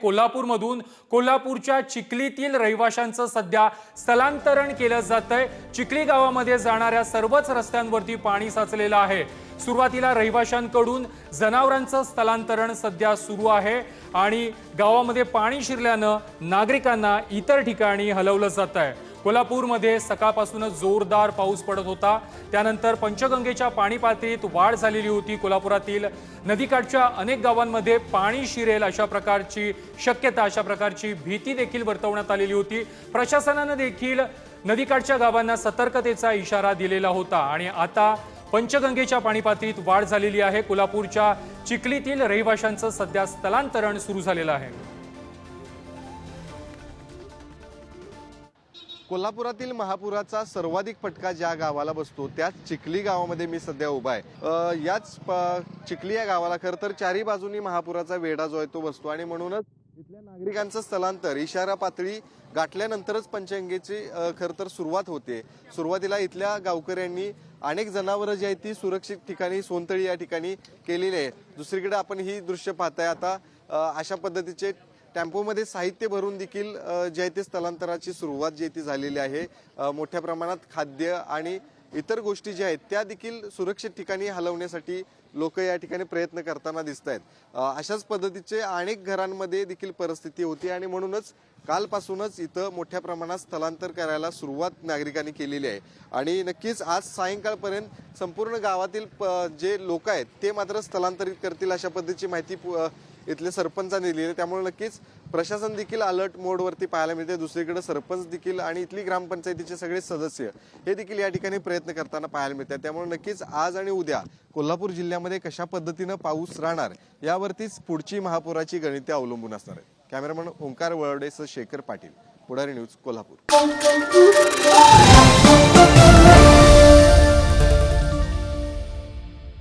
कोल्हापूरमधून कोल्हापूरच्या चिखलीतील रहिवाशांचं सध्या स्थलांतरण केलं जात आहे चिखली गावामध्ये जाणाऱ्या सर्वच रस्त्यांवरती पाणी साचलेलं आहे. सुरुवातीला रहिवाशांकडून जनावरांचं स्थलांतरण सध्या सुरू आहे आणि गावामध्ये पाणी शिरल्यानं नागरिकांना इतर ठिकाणी हलवलं जात आहे कोल्हापूरमध्ये सकाळपासूनच जोरदार पाऊस पडत होता. त्यानंतर पंचगंगेच्या पाणी पातळीत वाढ झालेली होती. कोल्हापुरातील नदीकाठच्या अनेक गावांमध्ये पाणी शिरेल अशा प्रकारची शक्यता अशा प्रकारची भीती देखील वर्तवण्यात आलेली होती. प्रशासनानं देखील नदीकाठच्या गावांना सतर्कतेचा इशारा दिलेला होता आणि आता पंचगंगेच्या पाणी पातळीत वाढ झालेली आहे. कोल्हापूरच्या चिखलीतील रहिवाशांचं सध्या स्थलांतरण सुरू झालेलं आहे. कोल्हापुरातील महापुराचा सर्वाधिक फटका ज्या गावाला बसतो त्याच चिखली गावामध्ये मी सध्या उभा आहे. याच प- चिखली या गावाला खरं तर चारी बाजूनी महापुराचा वेढा जो आहे तो बसतो आणि म्हणूनच इथल्या नागरिकांचं स्थलांतर इशारा पातळी गाठल्यानंतरच पंचगंगेची खरं तर सुरुवात होते. सुरुवातीला इथल्या गावकऱ्यांनी अनेक जनावरं जी आहेत ती सुरक्षित ठिकाणी सोनतळी या ठिकाणी केलेली आहे. दुसरीकडे आपण ही दृश्य पाहताय आता अशा पद्धतीचे टेम्पोमध्ये साहित्य भरून देखील जे आहे ते स्थलांतराची सुरुवात जी आहे ती झालेली आहे. मोठ्या प्रमाणात खाद्य आणि इतर गोष्टी ज्या आहेत त्या देखील सुरक्षित ठिकाणी हलवण्यासाठी लोक या ठिकाणी प्रयत्न करताना दिसत आहेत अशाच पद्धतीचे अनेक घरांमध्ये देखील परिस्थिती होती आणि म्हणूनच कालपासूनच इथं मोठ्या प्रमाणात स्थलांतर करायला सुरुवात नागरिकांनी केलेली आहे. आणि नक्कीच आज सायंकाळपर्यंत संपूर्ण गावातील प- जे लोक आहेत ते मात्र स्थलांतरित करतील अशा पद्धतीची माहिती इथल्या इथले सरपंचांनी दिली आहे. त्यामुळे नक्कीच प्रशासन देखील अलर्ट मोडवरती पाहायला मिळते दुसरीकडे सरपंच देखील आणि इथली ग्रामपंचायतीचे सगळे सदस्य हे देखील या ठिकाणी प्रयत्न करताना पाहायला मिळतात. त्यामुळे नक्कीच आज आणि उद्या कोल्हापूर जिल्ह्यामध्ये कशा पद्धतीनं पाऊस राहणार यावरतीच पुढची महापुराची गणिते अवलंबून असणार आहेत. कॅमेरामन ओंकार वळवडेसह शेखर पाटील पुढारी न्यूज कोल्हापूर.